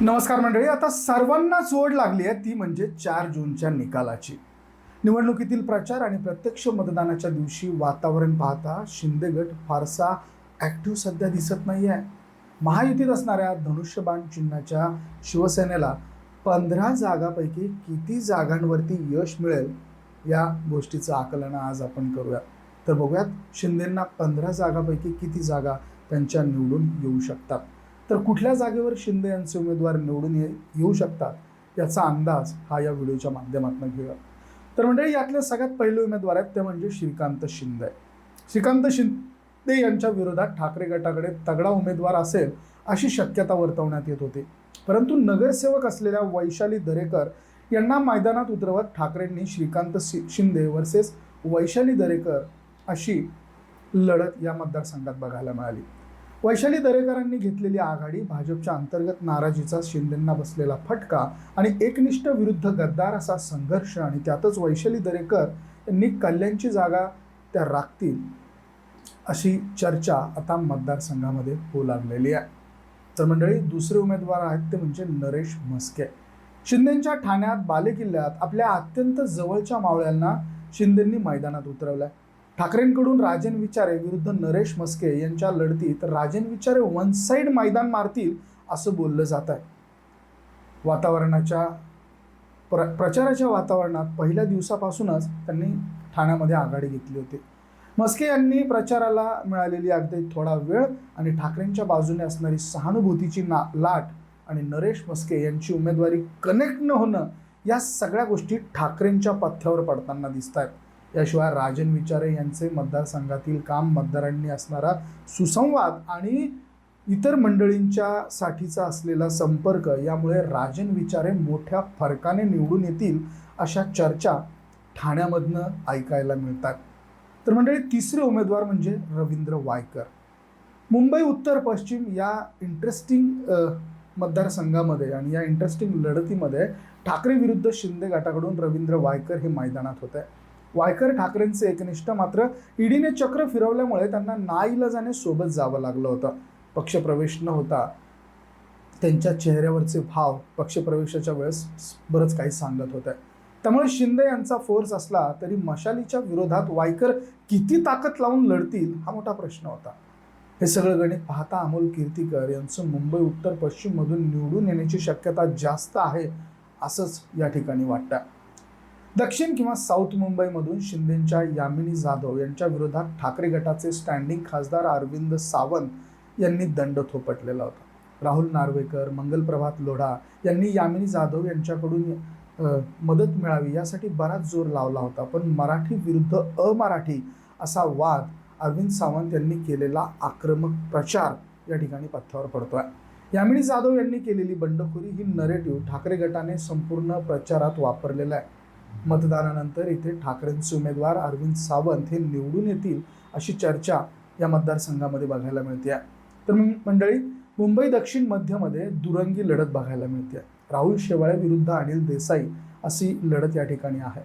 नमस्कार मंडळी आता सर्वांनाच ओढ लागली आहे ती म्हणजे चार जूनच्या निकालाची. निवडणुकीतील प्रचार आणि प्रत्यक्ष मतदानाच्या दिवशी वातावरण पाहता शिंदे गट फारसा ॲक्टिव्ह सध्या दिसत नाही आहे महायुतीत असणाऱ्या धनुष्यबाण चिन्हाच्या शिवसेनेला पंधरा जागापैकी किती जागांवरती यश मिळेल या गोष्टीचं आकलन आज आपण करूया. तर बघूयात शिंदेंना पंधरा जागापैकी किती जागा त्यांच्या निवडून येऊ शकतात. तर कुठल्या जागेवर शिंदे यांचे उमेदवार निवडून ये येऊ शकतात याचा अंदाज हा या व्हिडिओच्या माध्यमातून घेऊया. तर मंडळी यातले सगळ्यात पहिले उमेदवार आहेत ते म्हणजे श्रीकांत शिंदे. श्रीकांत शिंदे यांच्या विरोधात ठाकरे गटाकडे तगडा उमेदवार असेल अशी शक्यता वर्तवण्यात येत होती. परंतु नगरसेवक असलेल्या वैशाली दरेकर यांना मैदानात उतरवत ठाकरेंनी श्रीकांत शि- शिंदे वर्सेस वैशाली दरेकर अशी लढत या मतदारसंघात बघायला मिळाली. वैशाली दरेकरांनी घेतलेली आघाडी भाजपच्या अंतर्गत नाराजीचा शिंदेंना बसलेला फटका आणि एकनिष्ठ विरुद्ध गद्दार असा संघर्ष आणि त्यातच वैशाली दरेकर यांनी कल्याणची जागा त्या राखतील अशी चर्चा आता मतदारसंघामध्ये होऊ लागलेली आहे. तर मंडळी दुसरे उमेदवार आहेत ते म्हणजे नरेश म्हस्के. शिंदेंच्या ठाण्यात बालेकिल्ल्यात आपल्या अत्यंत जवळच्या मावळ्यांना शिंदेंनी मैदानात उतरवलंय. ठाकरेंकडून राजन विचारे विरुद्ध नरेश मस्के यांच्या लढतीत राजन विचारे वन साईड मैदान मारतील असं बोललं जात आहे. वातावरणाच्या प्र प्रचाराच्या वातावरणात पहिल्या दिवसापासूनच त्यांनी ठाण्यामध्ये आघाडी घेतली होती. मस्के यांनी प्रचाराला मिळालेली अगदी थोडा वेळ आणि ठाकरेंच्या बाजूने असणारी सहानुभूतीची ना लाट आणि नरेश मस्के यांची उमेदवारी कनेक्ट न होणं या सगळ्या गोष्टी ठाकरेंच्या पथ्यावर पडताना दिसत आहेत याशिवाय राजन विचारे यांचे मतदारसंघातील काम मतदारांनी असणारा सुसंवाद आणि इतर मंडळींच्या साठीचा असलेला संपर्क यामुळे राजन विचारे मोठ्या फरकाने निवडून येतील अशा चर्चा ठाण्यामधनं ऐकायला मिळतात. तर मंडळी तिसरे उमेदवार म्हणजे रवींद्र वायकर. मुंबई उत्तर पश्चिम या इंटरेस्टिंग मतदारसंघामध्ये आणि या इंटरेस्टिंग लढतीमध्ये ठाकरे विरुद्ध शिंदे गटाकडून रवींद्र वायकर हे मैदानात होते. वायकर ठाकरेंचे एकनिष्ठ मात्र ईडीने चक्र फिरवल्यामुळे त्यांना नाईलाजाने सोबत जावं लागलं होतं. पक्षप्रवेश न होता त्यांच्या चेहऱ्यावरचे भाव पक्षप्रवेशाच्या वेळेस बरंच काही सांगत होते. त्यामुळे शिंदे यांचा फोर्स असला तरी मशालीच्या विरोधात वायकर किती ताकद लावून लढतील हा मोठा प्रश्न होता. हे सगळं गणित पाहता अमोल कीर्तीकर यांचं मुंबई उत्तर पश्चिममधून निवडून येण्याची शक्यता जास्त आहे असंच या ठिकाणी वाटतं. दक्षिण किंवा साऊथ मुंबईमधून शिंदेच्या यामिनी जाधव यांच्या विरोधात ठाकरे गटाचे स्टँडिंग खासदार अरविंद सावंत यांनी दंड थोपटलेला होता. राहुल नार्वेकर मंगलप्रभात लोढा यांनी यामिनी जाधव यांच्याकडून मदत मिळावी यासाठी बराच जोर लावला होता. पण मराठी विरुद्ध अमराठी असा वाद अरविंद सावंत यांनी केलेला आक्रमक प्रचार या ठिकाणी पथ्यावर पडतो आहे यामिनी जाधव यांनी केलेली बंडखोरी ही नरेटिव्ह ठाकरे गटाने संपूर्ण प्रचारात वापरलेला आहे. मतदानानंतर इथे ठाकरेंचे उमेदवार अरविंद सावंत हे निवडून येतील अशी चर्चा या मतदारसंघामध्ये बघायला मिळते आहे तर मंडळी मुंबई दक्षिण मध्यमध्ये दुरंगी लढत बघायला मिळते आहे राहुल शेवाळे विरुद्ध अनिल देसाई अशी लढत या ठिकाणी आहे.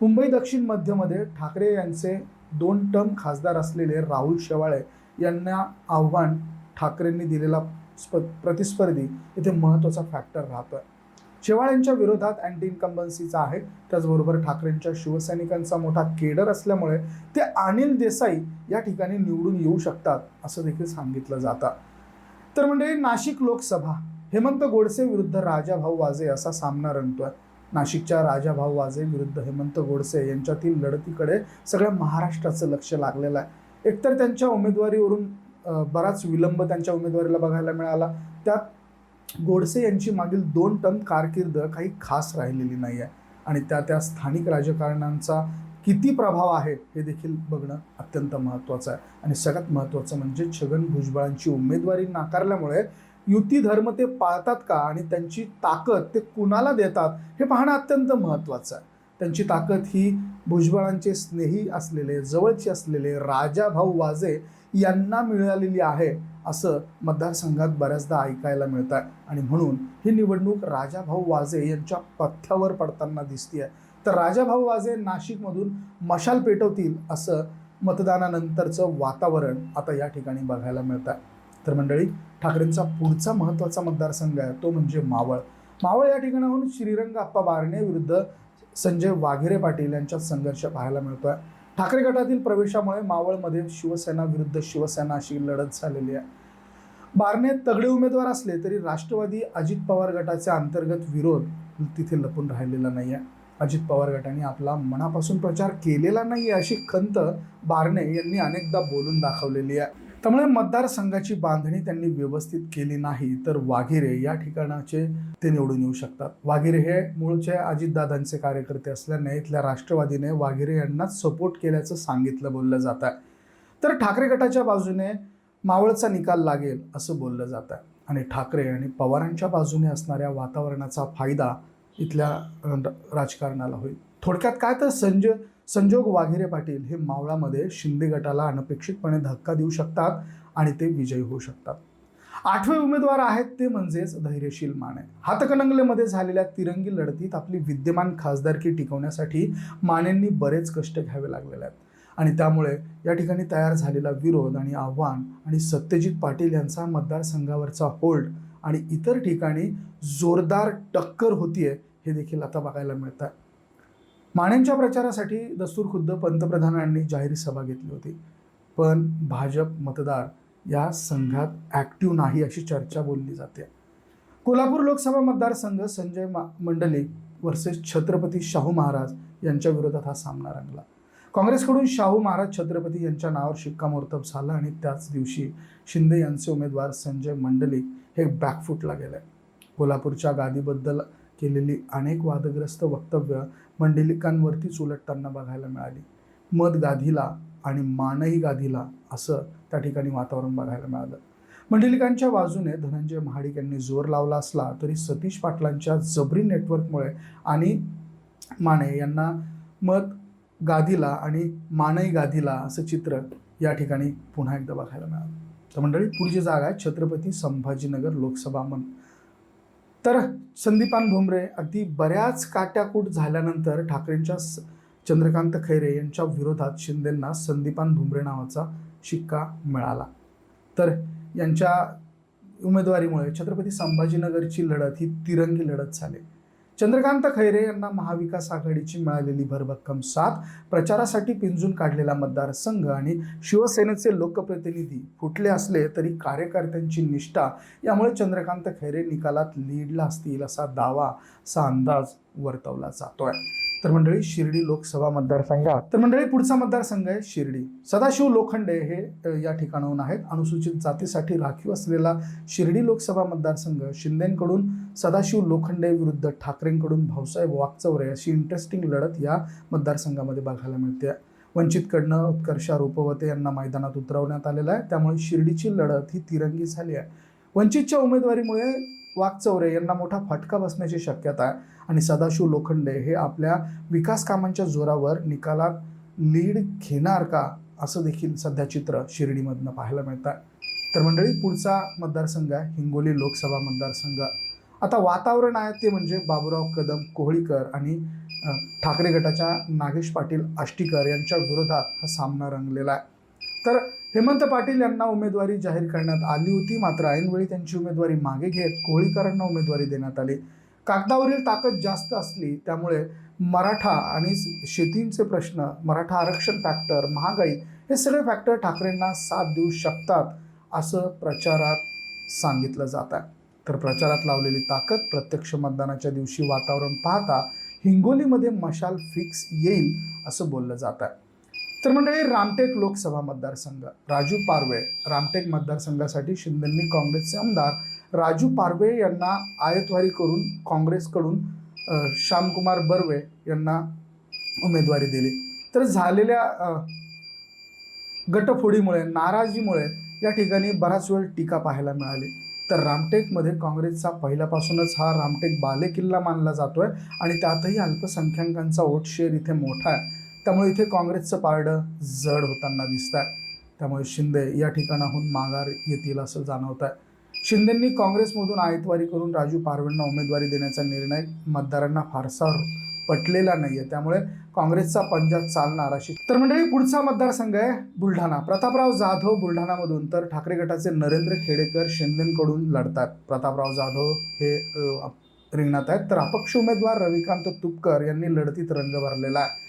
मुंबई दक्षिण मध्यमध्ये ठाकरे यांचे दोन टर्म खासदार असलेले राहुल शेवाळे यांना आव्हान ठाकरेंनी दिलेला स्प प्रतिस्पर्धी इथे महत्त्वाचा फॅक्टर राहतोय. शेवाळ्यांच्या विरोधात अँटी इन्कम्बन्सीचा आहे. त्याचबरोबर ठाकरेंच्या शिवसैनिकांचा मोठा केडर असल्यामुळे ते अनिल देसाई या ठिकाणी निवडून येऊ शकतात असं देखील सांगितलं जातं. तर म्हणजे नाशिक लोकसभा हेमंत गोडसे विरुद्ध राजाभाऊ वाजे असा सामना रंगतोय. नाशिकच्या राजाभाऊ वाजे विरुद्ध हेमंत गोडसे यांच्यातील लढतीकडे सगळ्या महाराष्ट्राचं लक्ष लागलेलं आहे. एकतर त्यांच्या उमेदवारीवरून बराच विलंब त्यांच्या उमेदवारीला बघायला मिळाला. त्यात गोडसे यांची मागील दोन टर्म कारकीर्द काही खास राहिलेली नाही आहे आणि त्या त्या स्थानिक राजकारणांचा किती प्रभाव आहे हे देखील बघणं अत्यंत महत्त्वाचं आहे. आणि सगळ्यात महत्त्वाचं म्हणजे छगन भुजबळांची उमेदवारी नाकारल्यामुळे युती धर्म ते पाळतात का आणि त्यांची ताकद ते कुणाला देतात हे पाहणं अत्यंत महत्त्वाचं आहे. त्यांची ताकद ही भुजबळांचे स्नेही असलेले जवळचे असलेले राजा भाऊ वाजे यांना मिळालेली आहे. असं मतदारसंघात बऱ्याचदा ऐकायला मिळतं आहे आणि म्हणून ही निवडणूक राजाभाऊ वाजे यांच्या पथ्यावर पडताना दिसतीये. तर राजाभाऊ वाजे नाशिकमधून मशाल पेटवतील असं मतदानानंतरचं वातावरण आता या ठिकाणी बघायला मिळतं आहे तर मंडळी ठाकरेंचा पुढचा महत्त्वाचा मतदारसंघ आहे तो म्हणजे मावळ. मावळ या ठिकाणाहून श्रीरंग आप्पा बारणे विरुद्ध संजय वाघेरे पाटील यांच्यात संघर्ष पाहायला मिळतो आहे ठाकरे गटातील प्रवेशामुळे मावळमध्ये शिवसेना विरुद्ध शिवसेना अशी लढत झालेली आहे. बारणे तगडे उमेदवार असले तरी राष्ट्रवादी अजित पवार गटाचा अंतर्गत विरोध तिथे लपून राहिलेला नाही आहे अजित पवार गटाने आपला मनापासून प्रचार केलेला नाही अशी खंत बारणे यांनी अनेकदा बोलून दाखवलेली आहे. त्यामुळे मतदारसंघाची बांधणी त्यांनी व्यवस्थित केली नाही तर वाघिरे या ठिकाणाचे ते निवडून येऊ शकतात. वाघिरे हे मूळचे अजितदादांचे कार्यकर्ते असल्याने इथल्या राष्ट्रवादीने वाघिरे यांनाच सपोर्ट केल्याचं सांगितलं बोललं जात आहे. तर ठाकरे गटाच्या बाजूने मावळचा निकाल लागेल असं बोललं जात आहे. आणि ठाकरे आणि पवारांच्या बाजूने असणाऱ्या वातावरणाचा फायदा इथल्या राजकारणाला होईल. थोडक्यात काय तर संजय संजोग वाघेरे पाटील हे मावळामध्ये शिंदे गटाला अनपेक्षितपणे धक्का देऊ शकतात आणि ते विजयी होऊ शकतात. आठवे उमेदवार आहेत ते म्हणजेच धैर्यशील माने. हातकणंगलेमध्ये झालेल्या तिरंगी लढतीत आपली विद्यमान खासदारकी टिकवण्यासाठी मानेंनी बरेच कष्ट घ्यावे लागलेले आहेत. आणि त्यामुळे या ठिकाणी तयार झालेला विरोध आणि आव्हान आणि सत्यजित पाटील यांचा मतदारसंघावरचा होल्ड आणि इतर ठिकाणी जोरदार टक्कर होतीये हे देखील आता बघायला मिळत आहे मानेंच्या प्रचारासाठी दस्तूर खुद्द पंतप्रधानांनी जाहीर सभा घेतली होती. पण भाजप मतदार या संघात ॲक्टिव्ह नाही अशी चर्चा बोलली जाते. कोल्हापूर लोकसभा मतदारसंघ संजय मा मंडलिक वर्सेस छत्रपती शाहू महाराज यांच्या विरोधात हा सामना रंगला. काँग्रेसकडून शाहू महाराज छत्रपती यांच्या नावावर शिक्कामोर्तब झालं आणि त्याच दिवशी शिंदे यांचे उमेदवार संजय मंडलिक हे बॅकफूटला गेले. कोल्हापूरच्या गादीबद्दल केलेली अनेक वादग्रस्त वक्तव्य मंडलिकांवरतीच उलटताना बघायला मिळाली. मध गाधीला आणि मानही गाधीला असं त्या ठिकाणी वातावरण बघायला मिळालं. मंडलिकांच्या बाजूने धनंजय महाडिक यांनी जोर लावला असला तरी सतीश पाटलांच्या जबरी नेटवर्कमुळे आणि माने यांना मत गादीला आणि मानई गादीला असं चित्र या ठिकाणी पुन्हा एकदा बघायला मिळालं. तर मंडळी पुढची जागा आहे छत्रपती संभाजीनगर लोकसभा मन तर संदीपान भुमरे अगदी बऱ्याच काट्याकूट झाल्यानंतर ठाकरेंच्या स- चंद्रकांत खैरे यांच्या विरोधात शिंदेंना संदीपान भुमरे नावाचा शिक्का मिळाला. तर यांच्या उमेदवारीमुळे छत्रपती संभाजीनगरची लढत ही तिरंगी लढत झाली. चंद्रकांत खैरे यांना महाविकास आघाडीची मिळालेली भरभक्कम साथ प्रचारासाठी पिंजून काढलेला मतदारसंघ आणि शिवसेनेचे लोकप्रतिनिधी फुटले असले तरी कार्यकर्त्यांची निष्ठा यामुळे चंद्रकांत खैरे निकालात लीडला असतील असा दावा असा अंदाज वर्तवला जातोय. तर मंडळी शिर्डी लोकसभा मतदारसंघात. तर मंडळी पुढचा मतदारसंघ आहे शिर्डी. सदाशिव लोखंडे हे या ठिकाणाहून आहेत. अनुसूचित जातीसाठी राखीव असलेला शिर्डी लोकसभा मतदारसंघ शिंदेकडून सदाशिव लोखंडे विरुद्ध ठाकरेंकडून भाऊसाहेब वाकचौरे अशी इंटरेस्टिंग लढत या मतदारसंघामध्ये बघायला मिळते. वंचितकडनं उत्कर्षा रूपवते यांना मैदानात उतरवण्यात आलेलं आहे. त्यामुळे शिर्डीची लढत ही तिरंगी झाली आहे. वंचितच्या उमेदवारीमुळे वाकचौरे यांना मोठा फटका बसण्याची शक्यता आहे. आणि सदाशिव लोखंडे हे आपल्या विकास कामांच्या जोरावर निकालात लीड घेणार का असं देखील सध्या चित्र शिर्डीमधनं पाहायला मिळतं तर मंडळी पुढचा मतदारसंघ आहे हिंगोली लोकसभा मतदारसंघ. आता वातावरण आहे ते म्हणजे बाबुराव कदम कोहळीकर आणि ठाकरे गटाच्या नागेश पाटील आष्टीकर यांच्या विरोधात हा सामना रंगलेला आहे. तर हेमंत पाटील यांना उमेदवारी जाहीर करण्यात आली होती मात्र ऐनवेळी त्यांची उमेदवारी मागे घेत कोहळीकरांना उमेदवारी देण्यात आली. कागदावरील ताकद जास्त असली त्यामुळे मराठा आणि शेतींचे प्रश्न मराठा आरक्षण फॅक्टर महागाई हे सगळे फॅक्टर ठाकरेंना साथ देऊ शकतात असं प्रचारात सांगितलं जात आहे. तर प्रचारात लावलेली ताकद प्रत्यक्ष मतदानाच्या दिवशी वातावरण पाहता हिंगोलीमध्ये मशाल फिक्स येईल असं बोललं जात आहे. तर मंडळी रामटेक लोकसभा मतदारसंघ राजू पारवे रामटेक मतदारसंघासाठी शिंदेंनी काँग्रेसचे आमदार राजू पारवे यांना आयतवारी करून काँग्रेसकडून श्यामकुमार बर्वे यांना उमेदवारी दिली. तर झालेल्या गटफोडीमुळे नाराजीमुळे या ठिकाणी बराच वेळ टीका पाहायला मिळाली. तर रामटेकमध्ये काँग्रेसचा पहिल्यापासूनच हा रामटेक बालेकिल्ला मानला जातो आहे आणि त्यातही अल्पसंख्याकांचा वोट शेअर इथे मोठा आहे. त्यामुळे इथे काँग्रेसचं पारडं जड होताना दिसत आहे त्यामुळे शिंदे या ठिकाणाहून माघार येतील असं जाणवत आहे शिंदेंनी काँग्रेसमधून आयतवारी करून राजू पारवेंना उमेदवारी देण्याचा निर्णय मतदारांना फारसा पटलेला नाही आहे त्यामुळे काँग्रेसचा पंजाब चालणार अशी तर मंडळी पुढचा मतदारसंघ आहे बुलढाणा. प्रतापराव जाधव बुलढाणामधून. तर ठाकरे गटाचे नरेंद्र खेडेकर शिंदेकडून लढतात. प्रतापराव जाधव हे रिंगणात आहेत. तर अपक्ष उमेदवार रविकांत तुपकर यांनी लढतीत रंग भरलेला आहे.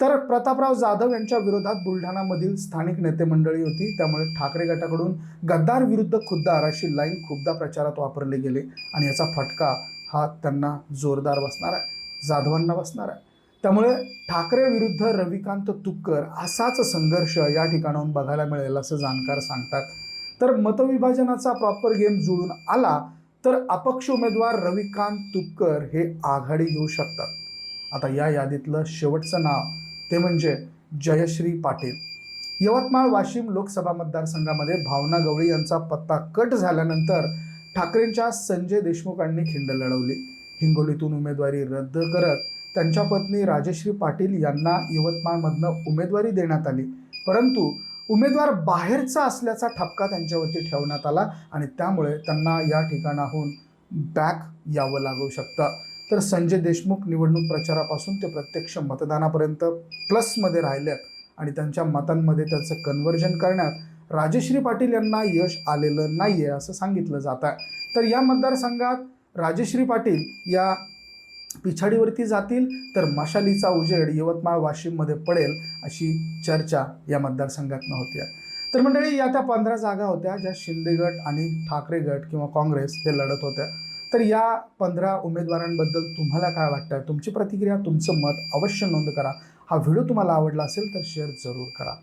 तर प्रतापराव जाधव यांच्या विरोधात बुलढाणामधील स्थानिक नेते मंडळी होती. त्यामुळे ठाकरे गटाकडून गद्दार विरुद्ध खुद्दार अशी लाईन खूपदा प्रचारात वापरली गेले आणि याचा फटका हा त्यांना जोरदार बसणार आहे. जाधवांना बसणार आहे. त्यामुळे ठाकरे विरुद्ध रविकांत तुक्कर असाच संघर्ष या ठिकाणाहून बघायला मिळेल असं जाणकार सांगतात. तर मतविभाजनाचा प्रॉपर गेम जुळून आला तर अपक्ष उमेदवार रविकांत तुपकर हे आघाडी घेऊ शकतात. आता या यादीतलं शेवटचं नाव ते म्हणजे जयश्री पाटील. यवतमाळ वाशिम लोकसभा मतदारसंघामध्ये भावना गवळी यांचा पत्ता कट झाल्यानंतर ठाकरेंच्या संजय देशमुखांनी खिंड लढवली. हिंगोलीतून उमेदवारी रद्द करत त्यांच्या पत्नी राजश्री पाटील यांना यवतमाळमधनं उमेदवारी देण्यात आली. परंतु उमेदवार बाहेरचा असल्याचा ठपका त्यांच्यावरती ठेवण्यात आला आणि त्यामुळे त्यांना या ठिकाणाहून बॅक यावं लागू शकतं. तर संजय देशमुख निवडणूक प्रचारापासून ते प्रत्यक्ष मतदानापर्यंत प्लसमध्ये राहिल्यात आणि त्यांच्या मतांमध्ये त्याचं कन्वर्जन करण्यात राजश्री पाटील यांना यश आलेलं नाही आहे असं सांगितलं जात आहे. तर या मतदारसंघात राजश्री पाटील या पिछाडीवरती जातील तर मशालीचा उजेड यवतमाळ वाशिममध्ये पडेल अशी चर्चा या मतदारसंघातनं होती आहे तर मंडळी या त्या पंधरा जागा होत्या ज्या शिंदे गट आणि ठाकरे गट किंवा काँग्रेस हे लढत होत्या. तर या पंधरा उमेदवारांबद्दल तुम्हाला काय वाटतं? तुमची प्रतिक्रिया तुमचं मत अवश्य नोंद करा. हा व्हिडिओ तुम्हाला आवडला असेल तर शेअर जरूर करा.